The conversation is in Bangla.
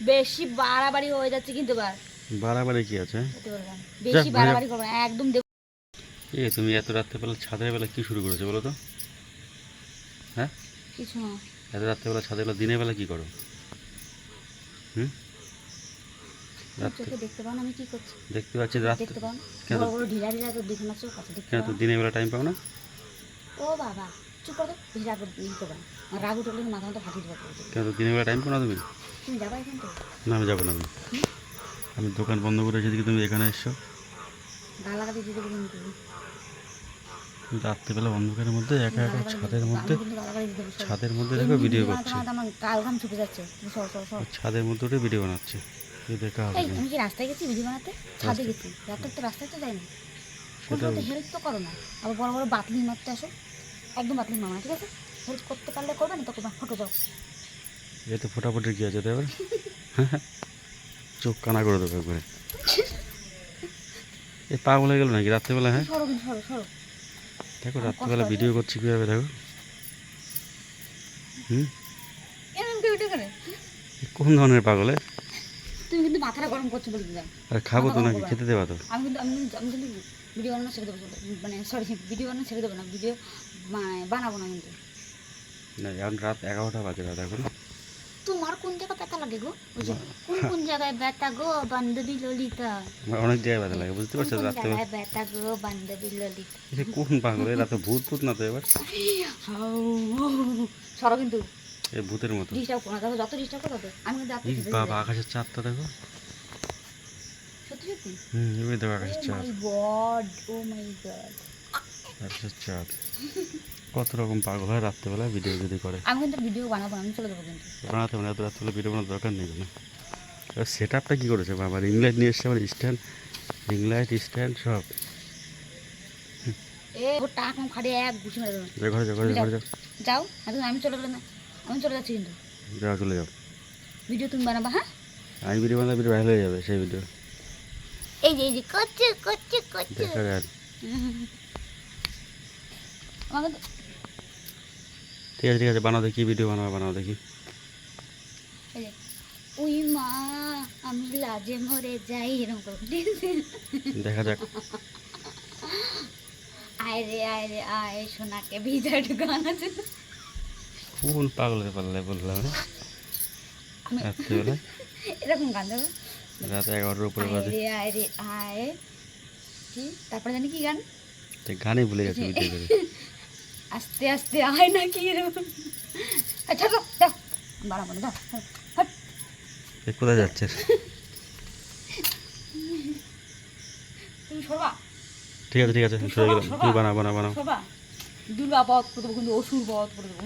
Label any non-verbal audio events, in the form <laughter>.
বেশি বাড়াবাড়ি হয়ে যাচ্ছে কিন্তু এবার। বাড়াবাড়ি কি আছে? বেশি বাড়াবাড়ি করব না একদম দেব এ তুমি এত রাত্রেবেলা ছাদের বেলা কি শুরু করেছ বলো তো? হ্যাঁ? কিছু না। এত রাত্রেবেলা ছাদের বেলা দিনের বেলা কি করো? হুম? দেখতে পাও না আমি কি করছি? দেখতে পাচ্ছি রাত্রে দেখতে পাও না। কেন? বড় বড় ঢিলা ঢিলা তো দেখে না চোখ আছে দেখতে কেন পাও তো না? দিনের বেলা টাইম পাও না? ও বাবা। চুপ করো বেশি রাগ করবে না আমার রাগ উঠলে মাথা মতো ফাটিয়ে দেবো কেন তো দিনের বেলা টাইম পাও না তুমি? তুমি যাবা এখান না আমি যাব না আমি। আমি দোকান বন্ধ করে এসে দেখি তুমি এখানে এসছো। গালাগালি দিতে কিন্তু। রাত্রিবেলা অন্ধকারের মধ্যে একা একা ছাদের মধ্যে দিতে। ছাদের মধ্যে দেখো ভিডিও করছে। ছাদের মধ্যে উঠে ভিডিও বানাচ্ছে। দেখা হবে আমি কি রাস্তায় গেছি ভিডিও বানাতে? ছাদে গেছি। রাতের তো রাস্তায় তো কোনো তো হেল্প তো করো না। আবার বড় বড় বাতলি মারতে আসো। একদম বাতলি মামা ঠিক আছে? হেল্প করতে পারলে করবে না তো ফটো দাও। এ তো ফোটাফুটি কি আছে এবার চোখ কানা করে দেবো একবারে। এ পাগল হয়ে গেল নাকি রাত্রেবেলা হ্যাঁ? সরো সরো সরো। দেখো রাত্রেবেলা ভিডিও করছি কীভাবে দেখো। হুম? এরকম ভিডিও করে কোন ধরনের পাগলে তুমি কিন্তু মাথাটা গরম করছ বলে দিলাম। আর খাব তো নাকি? খেতে দেবা তো? আমি আমি কিন্তু আমি কিন্তু ভিডিও বানানো ছেড়ে দেবো মানে সরি ভিডিও বানানো ছেড়ে দেবো না ভিডিও মানে বানাবো না কিন্তু। না এখন রাত এগারোটা বাজে রাত এখন। তোমার কোন জায়গায় ব্যথা লাগে গো? কোন কোন জায়গায় ব্যথা গো বান্ধবী ললিতা? অনেক জায়গায় ব্যথা লাগে বুঝতে পারছ জায়গায় ব্যথা গো বান্ধবী ললিতা? কোন পাগল এ রাতে ভূত ভূত না তো এবার? সরো কিন্তু। এ ভূতের মতো। ডিস্টার্ব করো যত ডিস্টার্ব করো আমি কিন্তু বাবা আকাশের চাঁদটা দেখো। সত্যি সত্যি হুম এবার দেখো ও আকাশের চাঁদ মাই গড ও মাই গড আকাশের চাঁদ কত রকম পাগল হয় রাত্রেবেলা ভিডিও যদি করে। আমি কিন্তু ভিডিও বানাবো আমি চলে যাব কিন্তু। বানাতে হবে না এত রাত্রেবেলা ভিডিও বানানোর দরকার নেই না সেট আপটা কী করেছে বাবা? রিং লাইট নিয়ে এসছে আমার স্ট্যান্ড রিং লাইট স্ট্যান্ড সব। যাও। আমি চলে আমি চলে যাচ্ছি কিন্তু। যাও চলে যাও। ভিডিও তুমি বানাবা হ্যাঁ? আমি ভিডিও বানালে ভিডিও ভাইরাল হয়ে যাবে সেই ভিডিও এই যে এই যে দেখা যায় ঠিক আছে ঠিক আছে বানাও দেখি ভিডিও বানাও বানাও দেখি। উই মা আমি লাজে মরে যাই এরকম দেখা যাক। আয় রে আয় রে আয় সোনাকে ভিজাট গান আছে কোন পাগলের পাল্লায় বললাম রাত্রিবেলা এরকম গান দেবো? রাত এগারোটার উপরে বাজে। রে আয় রে আয়। কি? তারপরে জানি কি গান? তো গানই ভুলে গেছে <laughs> আস্তে আস্তে আয় না কি এরকম কোথায় যাচ্ছে? ঠিক আছে ঠিক আছে সরে গেলাম। দুর্গা বধ করে দেবো কিন্তু অসুর বধ করে দেবো।